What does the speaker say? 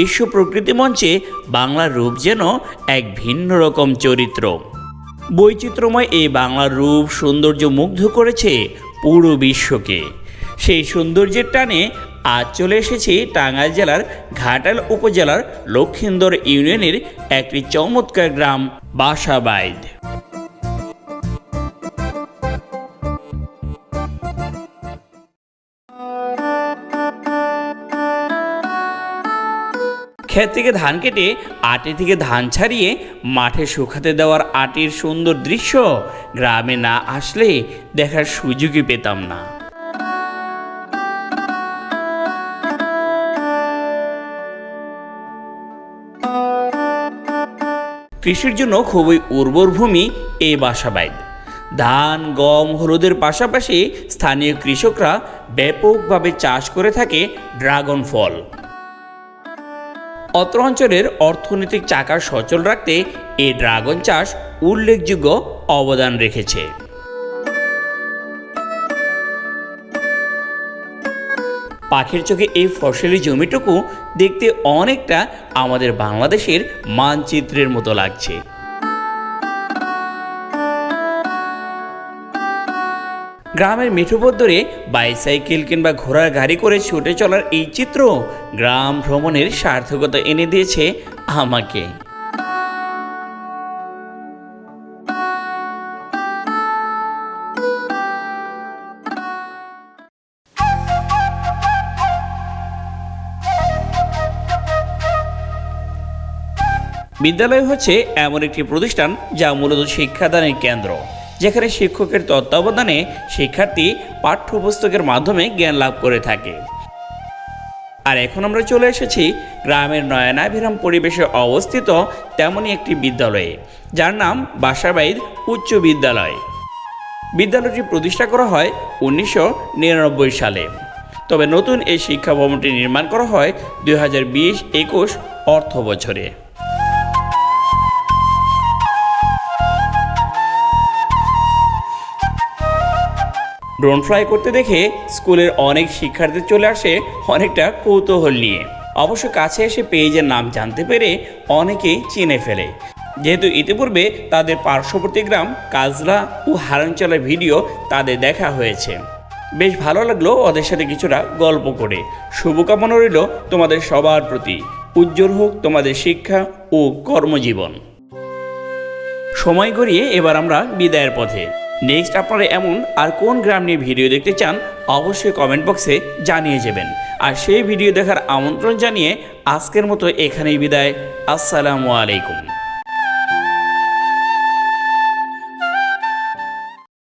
বিশ্ব প্রকৃতি মঞ্চে বাংলার রূপ যেন এক ভিন্ন রকম চরিত্র। বৈচিত্র্যময় এই বাংলার রূপ সৌন্দর্য মুগ্ধ করেছে পুরো বিশ্বকে। সেই সৌন্দর্যের টানে আজ চলে এসেছি টাঙ্গাইল জেলার ঘাটাল উপজেলার লক্ষিন্দর ইউনিয়নের একটি চমৎকার গ্রাম বাসাবাইদ ক্ষেত থেকে ধান কেটে আটি থেকে ধান ছাড়িয়ে মাঠে শুকাতে দেওয়ার আটির সুন্দর দৃশ্য গ্রামে না আসলে দেখার সুযোগই পেতাম না। কৃষির জন্য খুবই উর্বর ভূমি এই বাসাবাইদ ধান, গম, হলুদের পাশাপাশি স্থানীয় কৃষকরা ব্যাপকভাবে চাষ করে থাকে ড্রাগন ফল। অত্র অঞ্চলের অর্থনৈতিক চাকা সচল রাখতে এ ড্রাগন চাষ উল্লেখযোগ্য অবদান রেখেছে। পাখির চোখে এই ফসলি জমিটুকু দেখতে অনেকটা আমাদের বাংলাদেশের মানচিত্রের মতো লাগছে। গ্রামের মিঠুপথ ধরে বাইসাইকেল কিংবা ঘোড়ার গাড়ি করে ছুটে চলার এই চিত্র গ্রাম ভ্রমণের সার্থকতা এনে দিয়েছে আমাকে। বিদ্যালয় হচ্ছে এমন একটি প্রতিষ্ঠান যা মূলত শিক্ষাদানের কেন্দ্র। যেখানে শিক্ষকের তত্ত্বাবধানে শিক্ষার্থী পাঠ্যপুস্তকের মাধ্যমে জ্ঞান লাভ করে থাকে। আর এখন আমরা চলে এসেছি গ্রামের নয়নাভিরাম পরিবেশে অবস্থিত তেমনই একটি বিদ্যালয়ে, যার নাম বাসাবাইদ উচ্চ বিদ্যালয়। বিদ্যালয়টি প্রতিষ্ঠা করা হয় উনিশশো নিরানব্বই সালে। তবে নতুন এই শিক্ষা ভবনটি নির্মাণ করা হয় দুই হাজার বিশ একুশ অর্থ বছরে ড্রোন ফ্লাই করতে দেখে স্কুলের অনেক শিক্ষার্থী চলে আসে অনেকটা কৌতূহল নিয়ে। অবশ্য কাছে এসে পেজের নাম জানতে পেরে অনেকেই চিনে ফেলে। যেহেতু ইতিপূর্বে তাদের পার্শ্ববর্তী গ্রাম কাজলা ও হারাঞ্চলের ভিডিও তাদের দেখা হয়েছে। বেশ ভালো লাগল ওদের সাথে কিছুটা গল্প করে। শুভকামনা রইল তোমাদের সবার প্রতি। উজ্জ্বল হোক তোমাদের শিক্ষা ও কর্মজীবন। সময় গড়িয়ে এবার আমরা বিদায়ের পথে। নেক্সট আপনারা এমন আর কোন গ্রাম নিয়ে ভিডিও দেখতে চান, অবশ্যই কমেন্ট বক্সে জানিয়ে যাবেন। আর সেই ভিডিও দেখার আমন্ত্রণ জানিয়ে আজকের মতো এখানেই বিদায়। আসসালামু আলাইকুম।